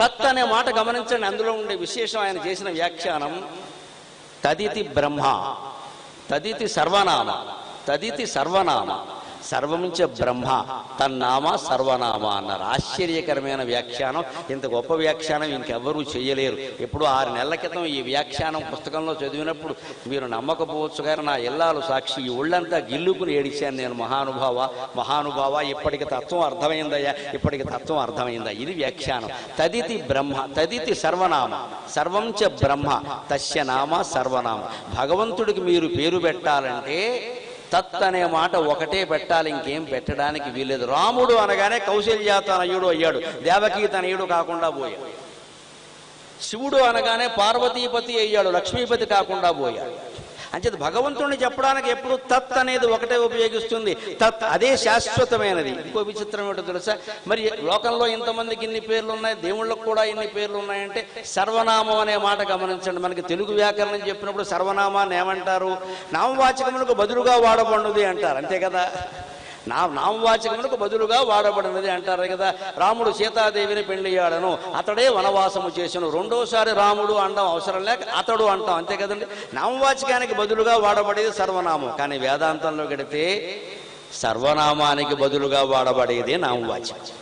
తత్ అనే మాట గమనించండి. అందులో ఉండే విశేషం ఆయన చేసిన వ్యాఖ్యానం తదితి బ్రహ్మ తదితి సర్వనామ తదితి సర్వనామ. సర్వముంచ బ్రహ్మ తన్నామ సర్వనామ అన్నారు ఆశ్చర్యకరమైన వ్యాఖ్యానం. ఇంత గొప్ప వ్యాఖ్యానం ఇంకెవ్వరూ చేయలేరు. ఎప్పుడు ఆరు నెలల క్రితం ఈ వ్యాఖ్యానం పుస్తకంలో చదివినప్పుడు మీరు నమ్మకపోవచ్చు కానీ నా ఇల్లాలు సాక్షి ఈ ఒళ్ళంతా గిల్లుకుని ఏడిచాను నేను. మహానుభావ మహానుభావ ఇప్పటికి తత్వం అర్థమైందయ్యా ఇప్పటికి తత్వం అర్థమైందా? ఇది వ్యాఖ్యానం. తదితి బ్రహ్మ తదితి సర్వనామ. సర్వంచ బ్రహ్మ తస్య నామ సర్వనామ. భగవంతుడికి మీరు పేరు పెట్టాలంటే తత్ అనే మాట ఒకటే పెట్టాలి ఇంకేం పెట్టడానికి వీలేదు రాముడు అనగానే కౌశల్య తనయుడు అయ్యాడు దేవకీ తనయుడు కాకుండా పోయాడు శివుడు అనగానే పార్వతీపతి అయ్యాడు లక్ష్మీపతి కాకుండా పోయాడు అంచేది భగవంతుడిని చెప్పడానికి ఎప్పుడు తత్ అనేది ఒకటే ఉపయోగిస్తుంది. తత్ అదే శాశ్వతమైనది. ఇంకో విచిత్రం ఏంటో తెలుసా? మరి లోకంలో ఇంతమందికి ఇన్ని పేర్లు ఉన్నాయి దేవుళ్ళకు కూడా ఇన్ని పేర్లు ఉన్నాయంటే సర్వనామం అనే మాట గమనించండి. మనకి తెలుగు వ్యాకరణం చెప్పినప్పుడు సర్వనామాన్ని ఏమంటారు? నామవాచకములకు బదులుగా వాడబడినది అంటారు. అంతే కదా? నా నామవాచకములకు బదులుగా వాడబడినది అంటారు కదా. రాముడు సీతాదేవిని పెళ్ళియాడను అతడే వనవాసము చేసను. రెండోసారి రాముడు అనడం అవసరం లేక అతడు అంటాం. అంతే కదండి? నామవాచకానికి బదులుగా వాడబడేది సర్వనామం. కానీ వేదాంతంలో గడితే సర్వనామానికి బదులుగా వాడబడేదే నామవాచకం.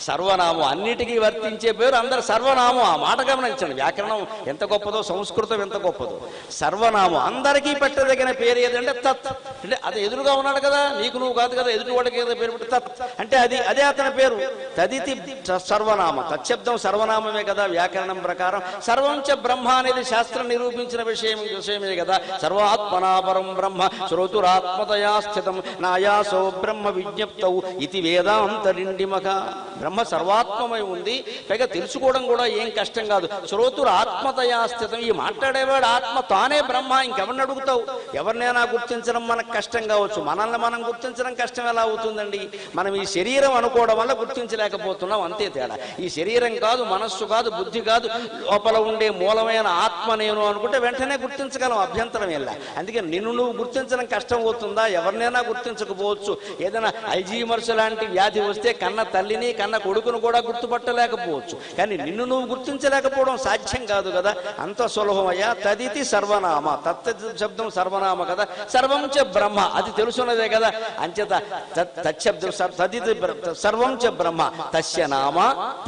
సర్వనామం అన్నిటికీ వర్తించే పేరు అందరు సర్వనామం. ఆ మాట గమనించండి. వ్యాకరణం ఎంత గొప్పదో సంస్కృతం ఎంత గొప్పదో. సర్వనామం అందరికీ పెట్టదగిన పేరు ఏదంటే తత్. అంటే అది ఎదురుగా ఉన్నాడు కదా నీకు నువ్వు కాదు కదా ఎదుటి వాడికి ఏదో పేరు పెట్టి తత్. అంటే అది అదే అతని పేరు. తదితి సర్వనామ. తచ్చబ్దం సర్వనామమే కదా వ్యాకరణం ప్రకారం. సర్వంచ బ్రహ్మ అనేది శాస్త్రం నిరూపించిన విషయం విషయమే కదా. సర్వాత్మనాపరం బ్రహ్మ శ్రోతురాత్మతయా స్థితం. నాయాసో బ్రహ్మ విజ్ఞప్తౌ. ఇది వేదాంతరిండిమక బ్రహ్మ సర్వాత్మమై ఉంది. పైగా తెలుసుకోవడం కూడా ఏం కష్టం కాదు. శ్రోతులు ఆత్మతయా స్థితం. ఈ మాట్లాడేవాడు ఆత్మ తానే బ్రహ్మ ఇంకెవరిని అడుగుతావు? ఎవరినైనా గుర్తించడం మనకు కష్టం కావచ్చు. మనల్ని మనం గుర్తించడం కష్టం ఎలా అవుతుందండి? మనం ఈ శరీరం అనుకోవడం వల్ల గుర్తించలేకపోతున్నాం. అంతే తేడా. ఈ శరీరం కాదు మనస్సు కాదు బుద్ధి కాదు. లోపల ఉండే మూలమైన ఆత్మ నేను అనుకుంటే వెంటనే గుర్తించగలం. అభ్యంతరం ఎలా అందుకే నిన్ను నువ్వు గుర్తించడం కష్టం అవుతుందా? ఎవరినైనా గుర్తించకపోవచ్చు. ఏదైనా ఐజీమర్స్ లాంటి వ్యాధి వస్తే కన్న తల్లిని కన్న కొడుకును కూడా గుర్తుపట్టలేకపోవచ్చు. కానీ నిన్ను నువ్వు గుర్తించలేకపోవడం సాధ్యం కాదు కదా. అంత సులభమయ్యా తదితి సర్వనామ. తత్ శబ్దం సర్వనామ కదా. సర్వం చ బ్రహ్మ. అది తెలుసున్నదే కదా. అంచేత తచ్చబ్దం తదితి సర్వం చ బ్రహ్మ. తస్య నామ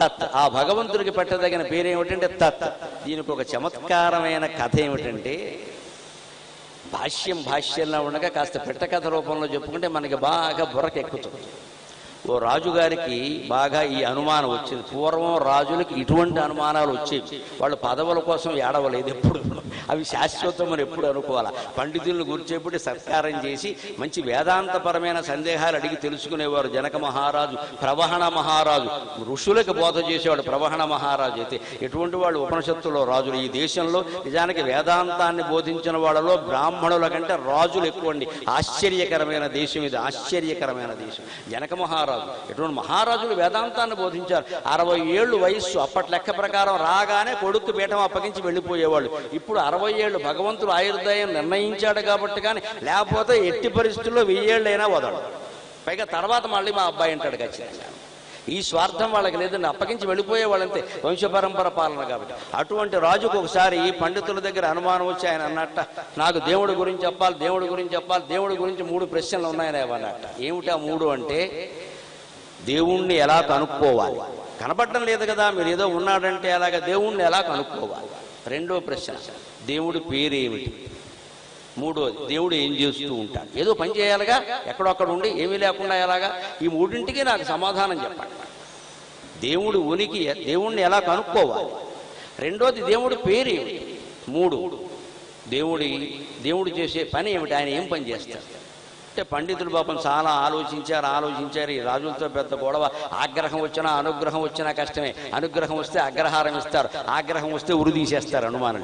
తత్. ఆ భగవంతుడికి పెట్టదగిన పేరేమిటంటే తత్. దీనికి ఒక చమత్కారమైన కథ ఏమిటంటే భాష్యం భాష్యంలో ఉండగా కాస్త పెట్ట కథ రూపంలో చెప్పుకుంటే మనకి బాగా బుర్రకెక్కుతుంది. ఓ రాజుగారికి బాగా ఈ అనుమానం వచ్చింది. పూర్వం రాజులకి ఇటువంటి అనుమానాలు వచ్చేవి. వాళ్ళు పదవుల కోసం ఏడవలేదు ఎప్పుడు. అవి శాశ్వతమని ఎప్పుడు అనుకోవాలా? పండితులను గుర్చేపటి సత్కారం చేసి మంచి వేదాంతపరమైన సందేహాలు అడిగి తెలుసుకునేవారు జనక మహారాజు ప్రవహణ మహారాజు. ఋషులకు బోధ చేసేవాడు ప్రవహణ మహారాజు అయితే ఎటువంటి వాళ్ళు ఉపనిషత్తులో రాజులు? ఈ దేశంలో నిజానికి వేదాంతాన్ని బోధించిన వాళ్ళలో బ్రాహ్మణుల కంటే రాజులు ఎక్కువ అండి. ఆశ్చర్యకరమైన దేశం ఇది ఆశ్చర్యకరమైన దేశం. జనక మహారాజు ఎటువంటి మహారాజులు వేదాంతాన్ని బోధించారు? అరవై ఏళ్ళు వయస్సు అప్పటి లెక్క ప్రకారం రాగానే కొడుకు పీఠం అప్పగించి వెళ్ళిపోయేవాళ్ళు. ఇప్పుడు అరవై ఏళ్ళు భగవంతుడు ఆయుర్దాయం నిర్ణయించాడు కాబట్టి కానీ లేకపోతే ఎట్టి పరిస్థితుల్లో వెయ్యేళ్ళైనా వదలడు. పైగా తర్వాత మళ్ళీ మా అబ్బాయి అంటాడు ఖచ్చితంగా. ఈ స్వార్థం వాళ్ళకి లేదండి అప్పగించి వెళ్ళిపోయే వాళ్ళంతే. వంశపరంపర పాలన కాబట్టి. అటువంటి రాజుకు ఒకసారి పండితుల దగ్గర అనుమానం వచ్చి ఆయన అన్నట్ట నాకు దేవుడి గురించి చెప్పాలి దేవుడి గురించి చెప్పాలి దేవుడి గురించి మూడు ప్రశ్నలు ఉన్నాయని అన్నట్ట. ఏమిటి ఆ మూడు అంటే దేవుణ్ణి ఎలా కనుక్కోవాలి? కనపడడం లేదు కదా మీరు ఏదో ఉన్నాడంటే అలాగ దేవుణ్ణి ఎలా కనుక్కోవాలి? రెండో ప్రశ్న దేవుడి పేరేమిటి? మూడో దేవుడు ఏం చేస్తూ ఉంటాడు? ఏదో పని చేయాలిగా ఎక్కడొక్కడ ఉండి ఏమీ లేకుండా ఎలాగా? ఈ మూడింటికి నాకు సమాధానం చెప్పండి. దేవుడు ఉనికి దేవుణ్ణి ఎలా కనుక్కోవాలి? రెండోది దేవుడి పేరు ఏమిటి మూడు దేవుడి దేవుడు చేసే పని ఏమిటి? ఆయన ఏం పని చేస్తాడు? అంటే పండితులు పాపం చాలా ఆలోచించారు ఆలోచించారు. ఈ రాజులతో పెద్ద గొడవ. ఆగ్రహం వచ్చినా అనుగ్రహం వచ్చినా కష్టమే. అనుగ్రహం వస్తే అగ్రహారం ఇస్తారు. ఆగ్రహం వస్తే ఉరి తీసేస్తారు అనుమానం